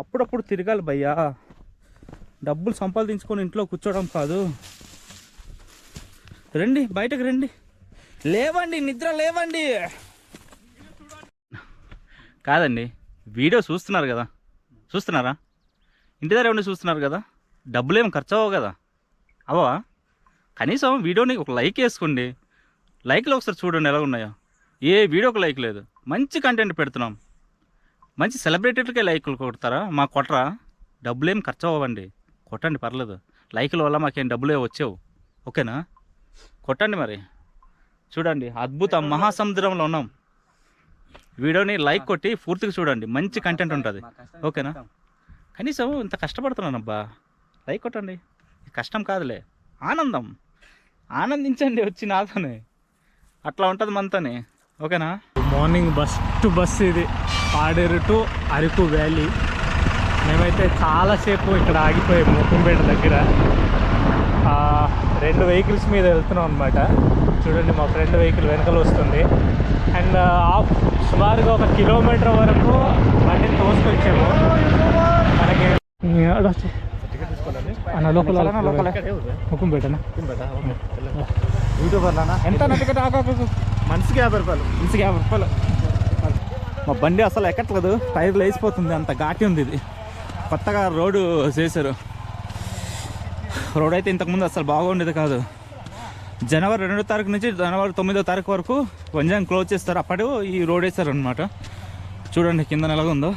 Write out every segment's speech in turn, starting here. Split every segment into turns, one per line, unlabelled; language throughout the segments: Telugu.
అప్పుడప్పుడు తిరగాలి భయ్యా డబ్బులు సంపాదించుకొని ఇంట్లో కూర్చోవడం కాదు రండి బయటకు రండి లేవండి నిద్ర లేవండి కాదండి వీడియో చూస్తున్నారు కదా చూస్తున్నారా ఇంటి దగ్గర ఉండి చూస్తున్నారు కదా డబ్బులు ఏమి ఖర్చు అవ్వవు కదా అవ్వా కనీసం వీడియోని ఒక లైక్ వేసుకోండి లైక్లో ఒకసారి చూడండి ఎలా ఉన్నాయో ఏ వీడియోకి లైక్ లేదు మంచి కంటెంట్ పెడుతున్నాం మంచి సెలబ్రిటీలకే లైకులు కొడతారా మా కొట్టరా డబ్బులు ఏం ఖర్చు అవ్వండి కొట్టండి పర్లేదు లైకుల వల్ల మాకేం డబ్బులు వచ్చావు ఓకేనా కొట్టండి మరి చూడండి అద్భుతం మహాసముద్రంలో ఉన్నాం వీడియోని లైక్ కొట్టి పూర్తిగా చూడండి మంచి కంటెంట్ ఉంటుంది ఓకేనా కనీసం ఇంత కష్టపడుతున్నానబ్బా లైక్ కొట్టండి కష్టం కాదులే ఆనందం ఆనందించండి వచ్చి నాతోనే అట్లా ఉంటుంది మనతోనే ఓకేనా
మార్నింగ్ ఫస్ట్ బస్ ఇది పాడేరు టు అరకు వ్యాలీ మేమైతే చాలాసేపు ఇక్కడ ఆగిపోయాము ముఖంపేట దగ్గర రెండు వెహికల్స్ మీద వెళ్తున్నాం అనమాట చూడండి మా ఫ్రెండ్ వెహికల్ వెనకలు వస్తుంది అండ్ ఆఫ్ సుమారుగా ఒక కిలోమీటర్ వరకు బండిని తోసుకొచ్చాము
మనకి లోపల ముఖంపేటనా మనిషికి యాభై రూపాయలు మనిషికి యాభై రూపాయలు మా బండి అసలు ఎక్కట్లేదు టైర్లు వేసిపోతుంది అంత ఘాటి ఉంది ఇది కొత్తగా రోడ్డు చేశారు రోడ్ అయితే ఇంతకుముందు అసలు బాగుండేది కాదు జనవరి రెండో తారీఖు నుంచి జనవరి తొమ్మిదో తారీఖు వరకు వంజాంగ్ క్లోజ్ చేస్తారు అప్పుడు ఈ రోడ్ వేస్తారు అనమాట చూడండి కింద ఎలాగ ఉందో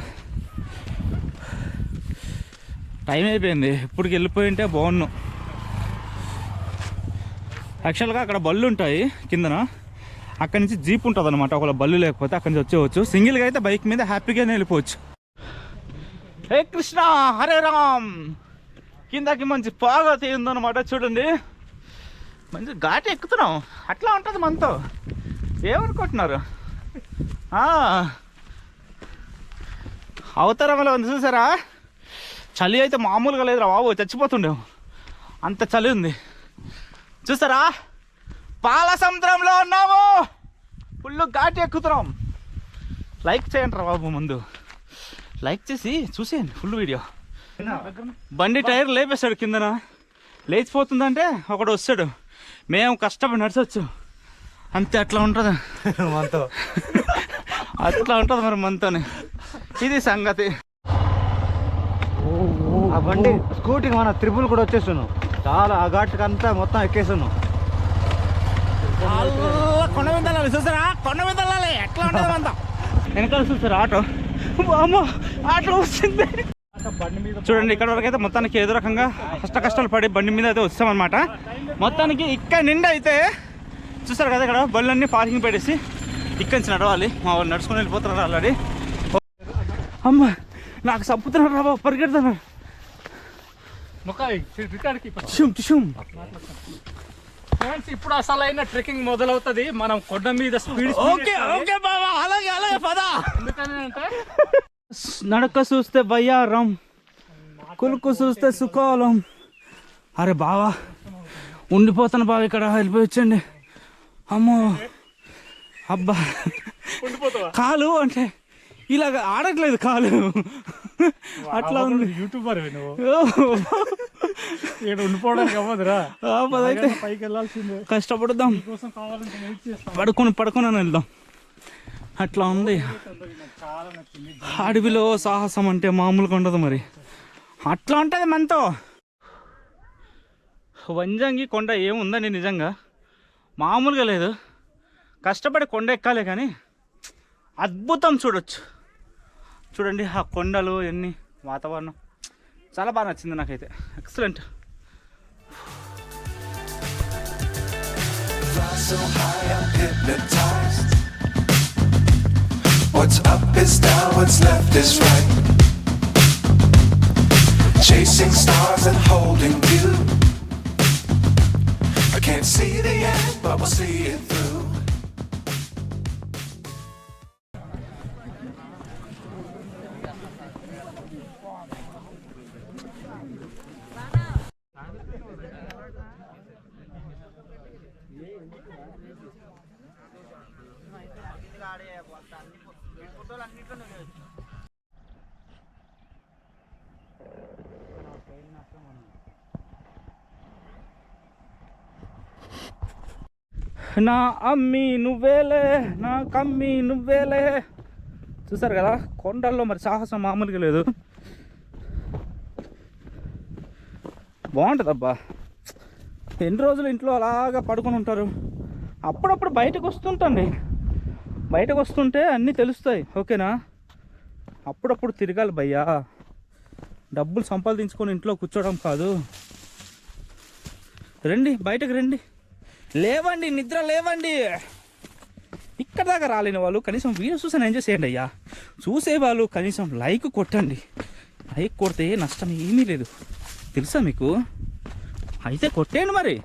టైం అయిపోయింది ఇప్పటికి వెళ్ళిపోయింటే బాగున్నాం యాక్చువల్గా అక్కడ బళ్ళు ఉంటాయి కిందన అక్కడి నుంచి జీప్ ఉంటుంది అనమాట ఒకవేళ బళ్ళు లేకపోతే అక్కడి నుంచి వచ్చేవచ్చు సింగిల్గా అయితే బైక్ మీద హ్యాపీగానే వెళ్ళిపోవచ్చు హే కృష్ణ హరే రామ్ కిందకి మంచి పాగా తీయిందనమాట చూడండి మంచి ఘాటి ఎక్కుతున్నాం అట్లా ఉంటుంది మనతో ఏమనుకుంటున్నారు అవతారంలో ఉంది చూసారా చలి అయితే మామూలుగా లేదురా బాబు చచ్చిపోతుండేవు అంత చలి ఉంది చూస్తారా పాల సముద్రంలో ఉన్నాము ఫుల్ ఘాటి ఎక్కుతున్నాం లైక్ చేయండి రా బాబు ముందు లైక్ చేసి చూసేయండి ఫుల్ వీడియో బండి టైర్ లేపేస్తాడు కిందన లేచిపోతుందంటే ఒకడు వస్తాడు మేము కష్టపడి నడిచొచ్చు అంతే అట్లా ఉంటుంది మనతో అట్లా ఉంటుంది మరి మనతో ఇది సంగతి ఆ బండి స్కూటీకి మన త్రిపుల్ కూడా వచ్చేస్తున్నాం చాలా ఆ అంతా మొత్తం ఎక్కేసాను కొండ విందాలి చూసారా కొండ ఎట్లా ఉంటుంది అంతా వెనకాల చూసారా ఆటో అమ్మో ఆటో వస్తుంది చూడండి ఇక్కడ వరకు అయితే మొత్తానికి ఏదో రకంగా కష్ట కష్టాలు పడి బండి మీద అయితే అనమాట మొత్తానికి ఇక్కడ నిండా అయితే చూసారు కదా ఇక్కడ బళ్ళన్నీ పార్కింగ్ పెట్టేసి ఇక్కడి నుంచి నడవాలి మా వాళ్ళు నడుచుకుని వెళ్ళిపోతున్నారు ఆల్రెడీ అమ్మ నాకు చంపుతున్నారు రాబా పరిగెడుతున్నారు ఫ్రెండ్స్ ఇప్పుడు అసలైన ట్రెక్కింగ్ మొదలవుతుంది మనం కొండ మీద స్పీడ్ ఓకే ఓకే బాబా అలాగే అలాగే పదా నడక చూస్తే బయ్యారం కులుకు చూస్తే సుఖోలం అరే బావా ఉండిపోతాను బావ ఇక్కడ వెళ్ళిపోవచ్చండి అమ్మో అబ్బా కాలు అంటే ఇలాగ ఆడట్లేదు కాలు అట్లా ఉంది యూట్యూబర్ ఉండిపోవడానికి పైకి వెళ్ళాల్సిందే కష్టపడదాం పడుకొని పడుకుని వెళ్దాం అట్లా ఉంది అడవిలో సాహసం అంటే మామూలుగా ఉండదు మరి అట్లా ఉంటుంది మనతో వంజంగి కొండ ఏముందని నిజంగా మామూలుగా లేదు కష్టపడి కొండ ఎక్కాలే కానీ అద్భుతం చూడొచ్చు చూడండి ఆ కొండలు ఎన్ని వాతావరణం చాలా బాగా నచ్చింది నాకైతే excellent So high, I'm hypnotized. What's up is down, what's left is right. Chasing stars and holding you. I can't see the end, but we'll see it through. నా అమ్మి నువ్వేలే నా కమ్మి నువ్వేలే చూసారు కదా కొండల్లో మరి సాహసం మామూలుగా లేదు బాగుంటుందబ్బా ఎన్ని రోజులు ఇంట్లో అలాగా పడుకుని ఉంటారు అప్పుడప్పుడు బయటకు వస్తుంటండి బయటకు వస్తుంటే అన్నీ తెలుస్తాయి ఓకేనా అప్పుడప్పుడు తిరగాలి భయ్యా డబ్బులు సంపాదించుకొని ఇంట్లో కూర్చోవడం కాదు రండి బయటకు రండి లేవండి నిద్ర లేవండి ఇక్కడ దాకా రాలేని వాళ్ళు కనీసం వీడియో చూసాను ఎంజాయ్ చేయండి అయ్యా చూసేవాళ్ళు కనీసం లైక్ కొట్టండి లైక్ కొడితే నష్టం ఏమీ లేదు తెలుసా మీకు అయితే కొట్టేయండి మరి